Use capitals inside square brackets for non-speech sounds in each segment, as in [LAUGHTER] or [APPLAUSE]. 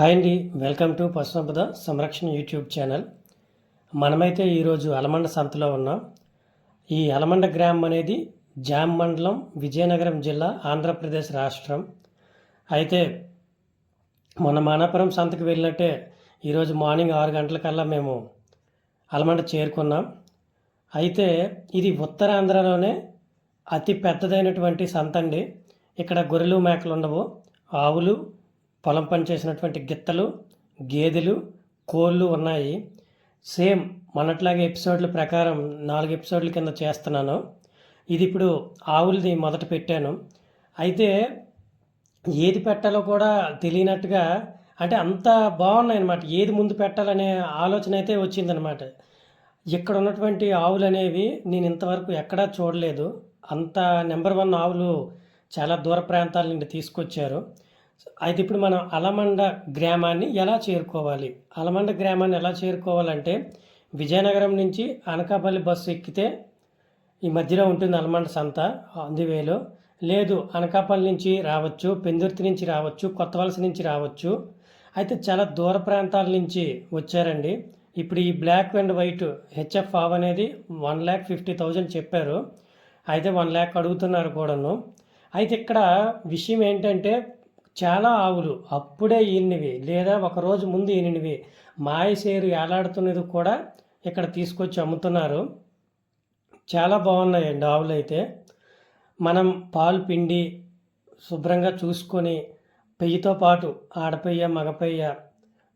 Hi అండి. Welcome to పశుసంపద సంరక్షణ YouTube channel. మనమైతే ఈరోజు అలమండ సంతలో ఉన్నాం. ఈ అలమండ గ్రామం అనేది జామ్ మండలం విజయనగరం జిల్లా ఆంధ్రప్రదేశ్ రాష్ట్రం. అయితే మొన్న మానాపురం సంతకు వెళ్ళినట్టే ఈరోజు మార్నింగ్ ఆరు గంటలకల్లా మేము అలమండ చేరుకున్నాం. అయితే ఇది ఉత్తరాంధ్రలోనే అతి పెద్దదైనటువంటి సంత అండి. ఇక్కడ గొర్రెలు మేకలు ఉండవు. ఆవులు పొలం పని చేసినటువంటి గిత్తలు గేదెలు కోళ్ళు ఉన్నాయి. సేమ్ మొన్నట్లాగే ఎపిసోడ్ల ప్రకారం నాలుగు ఎపిసోడ్ల కింద చేస్తున్నాను. ఇది ఇప్పుడు ఆవులది మొదట పెట్టాను. అయితే ఏది పెట్టాలో కూడా తెలియనట్టుగా అంటే అంత బాగున్నాయి అనమాట ఏది ముందు పెట్టాలనే ఆలోచన అయితే వచ్చిందనమాట ఇక్కడ ఉన్నటువంటి ఆవులు అనేవి నేను ఇంతవరకు ఎక్కడా చూడలేదు. అంత నెంబర్ వన్ ఆవులు చాలా దూర ప్రాంతాల నుండి తీసుకొచ్చారు. అయితే ఇప్పుడు మనం అలమండ గ్రామాన్ని ఎలా చేరుకోవాలి? అలమండ గ్రామాన్ని ఎలా చేరుకోవాలంటే విజయనగరం నుంచి అనకాపల్లి బస్సు ఎక్కితే ఈ మధ్యలో ఉంటుంది అలమండ సంత అందువేలో. లేదు అనకాపల్లి నుంచి రావచ్చు పెందుర్తి నుంచి రావచ్చు కొత్తవలస నుంచి రావచ్చు. అయితే చాలా దూర ప్రాంతాల నుంచి వచ్చారండి. ఇప్పుడు ఈ బ్లాక్ అండ్ వైట్ హెచ్ఎఫ్ ఆవ్ అనేది వన్ ల్యాక్ ఫిఫ్టీ థౌజండ్ చెప్పారు. అయితే వన్ ల్యాక్ అడుగుతున్నారు కూడాను. అయితే ఇక్కడ విషయం ఏంటంటే చాలా ఆవులు అప్పుడే ఈనివి లేదా ఒక రోజు ముందు ఈనివి మాయసేరు ఏలాడుతున్నది కూడా ఇక్కడ తీసుకొచ్చి అమ్ముతున్నారు. చాలా బాగున్నాయండి ఆవులు అయితే మనం పాలు పిండి శుభ్రంగా చూసుకొని పెయ్యితో పాటు ఆడపెయ్య మగపెయ్య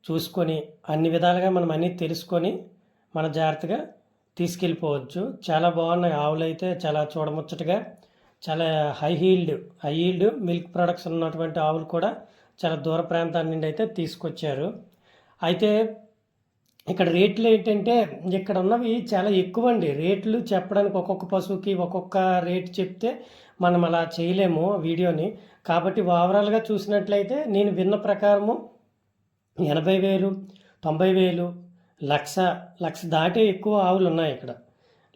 చూసుకొని అన్ని విధాలుగా మనం అన్నీ తెలుసుకొని మన జాగ్రత్తగా తీసుకెళ్ళిపోవచ్చు. చాలా బాగున్నాయి ఆవులు అయితే చాలా చూడముచ్చటగా. చాలా high yield high yield milk products ఉన్నటువంటి ఆవులు కూడా చాలా దూర ప్రాంతాల నుండి అయితే తీసుకొచ్చారు. అయితే ఇక్కడ రేట్లు ఏంటంటే ఇక్కడ ఉన్నవి చాలా ఎక్కువ అండి. రేట్లు చెప్పడానికి ఒక్కొక్క పశువుకి ఒక్కొక్క రేట్ చెప్తే మనం అలా చేయలేము వీడియోని. కాబట్టి ఓవరాల్గా చూసినట్లయితే నేను విన్న ప్రకారము ఎనభై వేలు తొంభై వేలు లక్ష లక్ష దాటే ఎక్కువ ఆవులు ఉన్నాయి ఇక్కడ.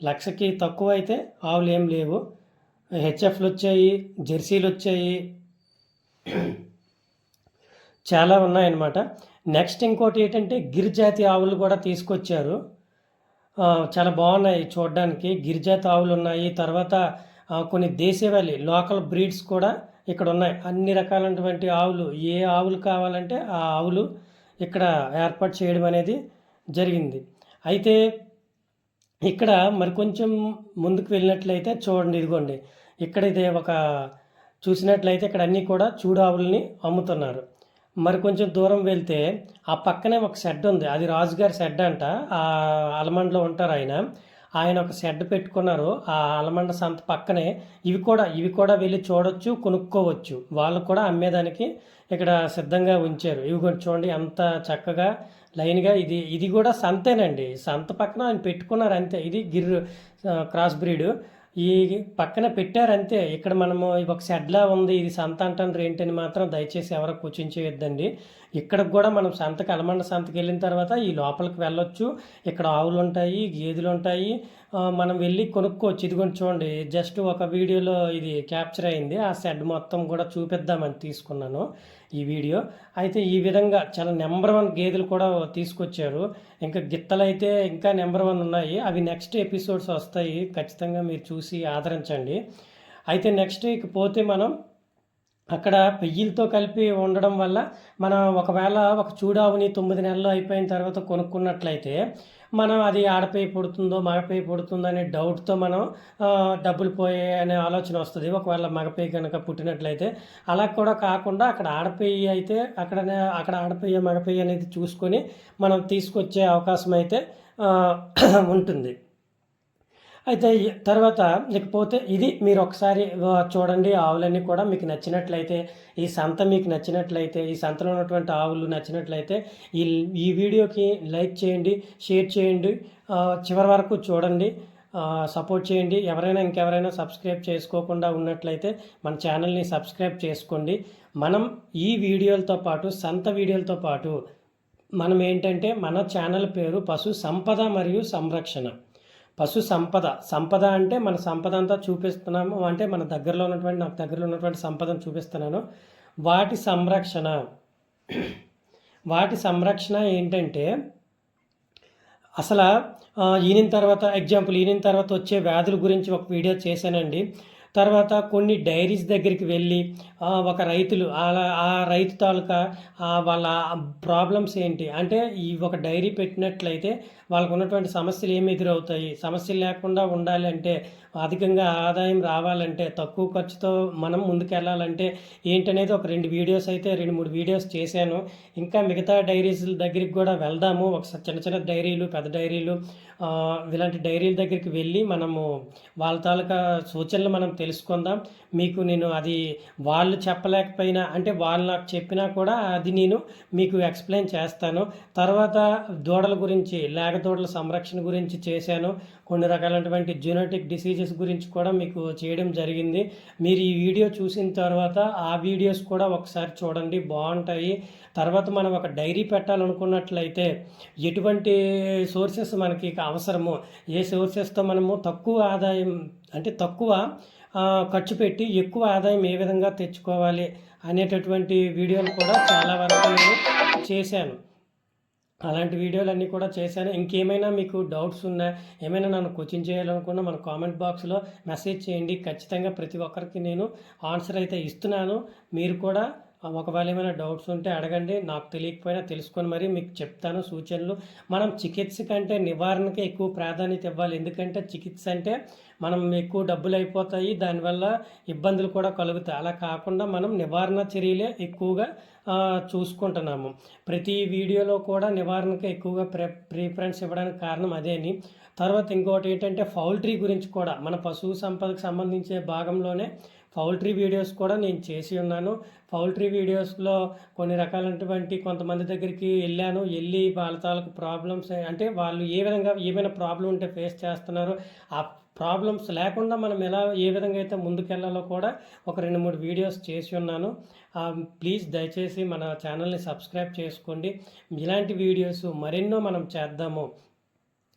లక్షకి తక్కువ అయితే ఆవులు ఏం లేవు. హెచ్ఎఫ్లు వచ్చాయి జెర్సీలు వచ్చాయి. చాలా ఉన్నాయన్నమాట. నెక్స్ట్ ఇంకోటి ఏంటంటే గిరిజాతి ఆవులు కూడా తీసుకొచ్చారు. చాలా బాగున్నాయి చూడడానికి. గిరిజాతి ఆవులు ఉన్నాయి. తర్వాత కొన్ని దేశవాళి లోకల్ బ్రీడ్స్ కూడా ఇక్కడ ఉన్నాయి. అన్ని రకాలైనటువంటి ఆవులు. ఏ ఆవులు కావాలంటే ఆ ఆవులు ఇక్కడ ఏర్పాటు చేయడం అనేది జరిగింది. అయితే ఇక్కడ మరి కొంచెం ముందుకు వెళ్ళినట్లయితే చూడండి ఇదిగోండి. ఇక్కడ ఇది ఒక చూసినట్లయితే ఇక్కడ అన్నీ కూడా చూడావుల్ని అమ్ముతున్నారు. మరి కొంచెం దూరం వెళ్తే ఆ పక్కనే ఒక షెడ్ ఉంది. అది రాజుగారి షెడ్ అంట. ఆ అలమండలో ఉంటారు ఆయన. ఆయన ఒక షెడ్ పెట్టుకున్నారు. ఆ అలమండ సంత పక్కనే ఇవి కూడా ఇవి కూడా వెళ్ళి చూడొచ్చు కొనుక్కోవచ్చు. వాళ్ళు కూడా అమ్మేదానికి ఇక్కడ సిద్ధంగా ఉంచారు. ఇవి కొంచెం చూడండి అంత చక్కగా లైన్గా ఇది ఇది కూడా సంతేనండి. సంత పక్కన ఆయన పెట్టుకున్నారు అంతే. ఇది గిర్ క్రాస్ బ్రీడ్. ఈ పక్కన పెట్టారు అంతే. ఇక్కడ మనము ఒక షెడ్లా ఉంది. ఇది సంత అంటారు ఏంటని మాత్రం దయచేసి ఎవరు కూర్చుంచేయొద్దండి ఇక్కడికి కూడా మనం సంతకి అలమండ సంతకి వెళ్ళిన తర్వాత ఈ లోపలికి వెళ్ళొచ్చు. ఇక్కడ ఆవులు ఉంటాయి గేదెలు ఉంటాయి మనం వెళ్ళి కొనుక్కోవచ్చు. ఇదిగోండి చూడండి జస్ట్ ఒక వీడియోలో ఇది క్యాప్చర్ అయింది. ఆ షెడ్ మొత్తం కూడా చూపిద్దామని తీసుకున్నాను ఈ వీడియో. అయితే ఈ విధంగా చాలా నెంబర్ వన్ గేదెలు కూడా తీసుకొచ్చారు. ఇంకా గిత్తలు అయితే ఇంకా నెంబర్ వన్ ఉన్నాయి. అవి నెక్స్ట్ ఎపిసోడ్స్ వస్తాయి. ఖచ్చితంగా మీరు చూసి ఆదరించండి. అయితే నెక్స్ట్ ఇక పోతే మనం అక్కడ పెయ్యిలతో కలిపి ఉండడం వల్ల మనం ఒకవేళ ఒక చూడావుని తొమ్మిది నెలలు అయిపోయిన తర్వాత కొనుక్కున్నట్లయితే మనం అది ఆడపేయి పుడుతుందో మగపేయి పుడుతుందో అనే డౌట్తో మనం డబ్బులు పోయే అనే ఆలోచన వస్తుంది. ఒకవేళ మగపేయి కనుక పుట్టినట్లయితే అలా కూడా కాకుండా అక్కడ ఆడపేయి అయితే అక్కడ అక్కడ ఆడపేయి మగపేయి అనేది చూసుకొని మనం తీసుకొచ్చే అవకాశం అయితే [CLEARS THROAT] ఉంటుంది. అయితే తర్వాత ఇకపోతే ఇది మీరు ఒకసారి చూడండి ఆవులన్నీ కూడా మీకు నచ్చినట్లయితే ఈ సంత మీకు నచ్చినట్లయితే ఈ సంతలో ఉన్నటువంటి ఆవులు నచ్చినట్లయితే ఈ ఈ వీడియోకి లైక్ చేయండి షేర్ చేయండి చివరి వరకు చూడండి సపోర్ట్ చేయండి. ఎవరైనా ఇంకెవరైనా సబ్స్క్రైబ్ చేసుకోకుండా ఉన్నట్లయితే మన ఛానల్ని సబ్స్క్రైబ్ చేసుకోండి. మనం ఈ వీడియోలతో పాటు సంత వీడియోలతో పాటు మనం ఏంటంటే మన ఛానల్ పేరు పశు సంపద మరియు సంరక్షణ. పశు సంపద. సంపద అంటే మన సంపద అంతా చూపిస్తున్నాము అంటే మన దగ్గరలో ఉన్నటువంటి నాకు దగ్గరలో ఉన్నటువంటి సంపదను చూపిస్తున్నాను. వాటి సంరక్షణ. వాటి సంరక్షణ ఏంటంటే అసలు ఈనిన తర్వాత ఎగ్జాంపుల్ ఈనిన తర్వాత వచ్చే వ్యాధుల గురించి ఒక వీడియో చేశానండి. తర్వాత కొన్ని డైరీస్ దగ్గరికి వెళ్ళి ఒక రైతులు అలా ఆ రైతు తాలూకా వాళ్ళ ప్రాబ్లమ్స్ ఏంటి? అంటే ఈ ఒక డైరీ పెట్టినట్లయితే వాళ్ళకు ఉన్నటువంటి సమస్యలు ఏమి ఎదురవుతాయి? సమస్యలు లేకుండా ఉండాలి అంటే అధికంగా ఆదాయం రావాలంటే తక్కువ ఖర్చుతో మనం ముందుకెళ్ళాలంటే ఏంటనేది ఒక రెండు వీడియోస్ అయితే రెండు మూడు వీడియోస్ చేశాను. ఇంకా మిగతా డైరీస్ దగ్గరికి కూడా వెళ్దాము. ఒక చిన్న చిన్న డైరీలు పెద్ద డైరీలు ఇలాంటి డైరీల దగ్గరికి వెళ్ళి మనము వాళ్ళ తాలూకా సూచనలు మనం తెలుసుకుందాం. మీకు నేను అది వాళ్ళు వాళ్ళు చెప్పలేకపోయినా అంటే వాళ్ళు నాకు చెప్పినా కూడా అది నేను మీకు ఎక్స్ప్లెయిన్ చేస్తాను. తర్వాత దూడల గురించి లేక దూడల సంరక్షణ గురించి చేశాను. కొన్ని రకాలైనటువంటి జెనెటిక్ డిసీజెస్ గురించి కూడా మీకు చేయడం జరిగింది. మీరు ఈ వీడియో చూసిన తర్వాత ఆ వీడియోస్ కూడా ఒకసారి చూడండి బాగుంటాయి. తర్వాత మనం ఒక డైరీ పెట్టాలనుకున్నట్లయితే ఎటువంటి సోర్సెస్ మనకి అవసరము? ఏ సోర్సెస్తో మనము తక్కువ ఆదాయం అంటే తక్కువ ఖర్చు పెట్టి ఎక్కువ ఆదాయం ఏ విధంగా తెచ్చుకోవాలి అనేటటువంటి వీడియోలు కూడా చాలా వరకు నేను చేశాను. అలాంటి వీడియోలు అన్నీ కూడా చేశాను. ఇంకేమైనా మీకు డౌట్స్ ఉన్నా ఏమైనా నన్ను కోచింగ్ చేయాలనుకున్నా మన కామెంట్ బాక్స్లో మెసేజ్ చేయండి. ఖచ్చితంగా ప్రతి ఒక్కరికి నేను ఆన్సర్ అయితే ఇస్తున్నాను. మీరు కూడా ఒకవేళ ఏమైనా డౌట్స్ ఉంటే అడగండి. నాకు తెలియకపోయినా తెలుసుకొని మరి మీకు చెప్తాను సూచనలు. మనం చికిత్స కంటే నివారణకే ఎక్కువ ప్రాధాన్యత ఇవ్వాలి. ఎందుకంటే చికిత్స అంటే మనం ఎక్కువ డబ్బులు అయిపోతాయి. దానివల్ల ఇబ్బందులు కూడా కలుగుతాయి. అలా కాకుండా మనం నివారణ చర్యలే ఎక్కువగా చూసుకుంటున్నాము. ప్రతి వీడియోలో కూడా నివారణకు ఎక్కువగా ప్రి ప్రిఫరెన్స్ ఇవ్వడానికి కారణం అదేని. తర్వాత ఇంకోటి ఏంటంటే పౌల్ట్రీ గురించి కూడా మన పశువు సంపదకు సంబంధించే భాగంలోనే పౌల్ట్రీ వీడియోస్ కూడా నేను చేసి ఉన్నాను. పౌల్ట్రీ వీడియోస్లో కొన్ని రకాలైనటువంటి కొంతమంది దగ్గరికి వెళ్ళాను. వెళ్ళి వాళ్ళ తాలూకు ప్రాబ్లమ్స్ అంటే వాళ్ళు ఏ విధంగా ఏమైనా ప్రాబ్లం ఉంటే ఫేస్ చేస్తున్నారు ఆ ప్రాబ్లమ్స్ లేకుండా మనం ఎలా ఏ విధంగా అయితే ముందుకెళ్ళాలో కూడా ఒక రెండు మూడు వీడియోస్ చేసి ఉన్నాను. ప్లీజ్ దయచేసి మన ఛానల్ని సబ్స్క్రైబ్ చేసుకోండి. ఇలాంటి వీడియోస్ మరెన్నో మనం చేద్దాము.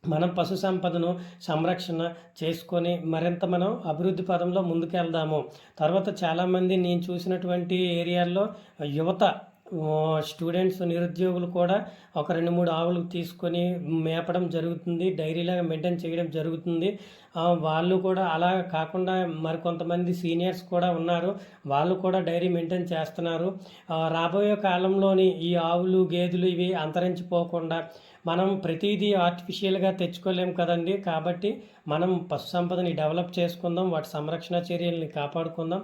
మనం పశు సంపదను సంరక్షణ చేసుకొని మరింత మనం అభివృద్ధి పదంలో ముందుకెళ్దాము. తర్వాత చాలామంది నేను చూసినటువంటి ఏరియాల్లో యువత స్టూడెంట్స్ నిరుద్యోగులు కూడా ఒక రెండు మూడు ఆవులు తీసుకొని మేపడం జరుగుతుంది డైరీలాగా మెయింటైన్ చేయడం జరుగుతుంది. వాళ్ళు కూడా అలా కాకుండా మరికొంతమంది సీనియర్స్ కూడా ఉన్నారు. వాళ్ళు కూడా డైరీ మెయింటైన్ చేస్తున్నారు. రాబోయే కాలంలోని ఈ ఆవులు గేదెలు ఇవి అంతరించిపోకుండా మనం ప్రతిదీ ఆర్టిఫిషియల్గా తెచ్చుకోలేము కదండి. కాబట్టి మనం పశు సంపదని డెవలప్ చేసుకుందాం వాటి సంరక్షణ చర్యల్ని కాపాడుకుందాం.